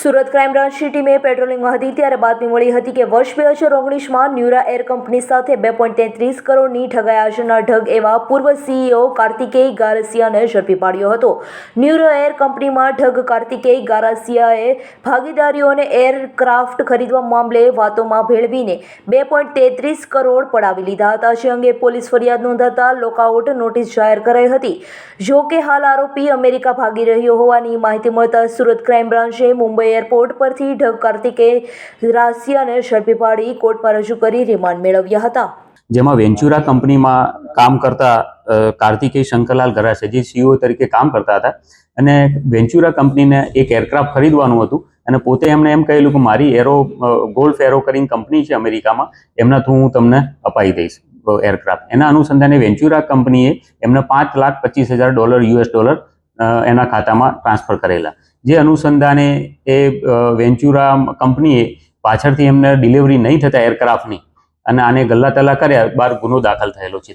Surat crime બ્રાન્ચની ટીમે પેટ્રોલિંગમાં હતી, ત્યારે બાતમી મળી હતી કે વર્ષ બે હજાર ઓગણીસમાં ન્યુરા એર કંપની સાથે બે પોઈન્ટ તેત્રીસ કરોડની ઠગાઈ આચરનાર ઢગ એવા પૂર્વ સીઈઓ કાર્તિકેય ગારસિયાને ઝડપી પાડ્યો હતો. ન્યુરા એર કંપનીમાં ઠગ કાર્તિકેય ગારાસિયાએ ભાગીદારીઓને એરક્રાફ્ટ ખરીદવા મામલે વાતોમાં ભેળવીને બે પોઈન્ટ તેત્રીસ કરોડ પડાવી લીધા હતા. જે અંગે પોલીસ ફરિયાદ નોંધાતા લોકઆઉટ નોટિસ જાહેર કરાઈ હતી. જો કે હાલ આરોપી અમેરિકા ભાગી રહ્યો હોવાની માહિતી મળતા સુરત ક્રાઇમ બ્રાન્ચે મુંબઈ એરપોર્ટ પરથી ઢગ કાર્તિકે રાસિયાને ઝડપી પાડી કોર્ટમાં રજૂ કરી રિમાન્ડ મેળવ્યા હતા. જેમાં વેન્ચુરા કંપનીમાં કામ કરતા કાર્તિકે શંકરલાલ ગરાશે જે સીઈઓ તરીકે કામ કરતા હતા. અને વેન્ચુરા કંપનીને એક એરક્રાફ્ટ ખરીદવાનું હતું. અને પોતે એમણે એમ કહેલું કે મારી એરો ગોલ્ફ એરો કરીને કંપની છે અમેરિકામાં. એમના થ્રુ હું તમને અપાઈ દઈશ એરક્રાફ્ટ. એના અનુસંધાને વેન્ચુરા કંપનીએ એમને પાંચ લાખ પચીસ હજાર ડોલર, યુએસ ડોલર એના ખાતામાં ટ્રાન્સફર કરેલા. જે અનુસંધાને એ વેન્ચુરા કંપનીએ પાછળથી એમને ડિલિવરી નહીં થતા એરક્રાફ્ટની અને આને ગલ્લા તલ્લા કર્યા, બાર ગુનો દાખલ થયેલો છે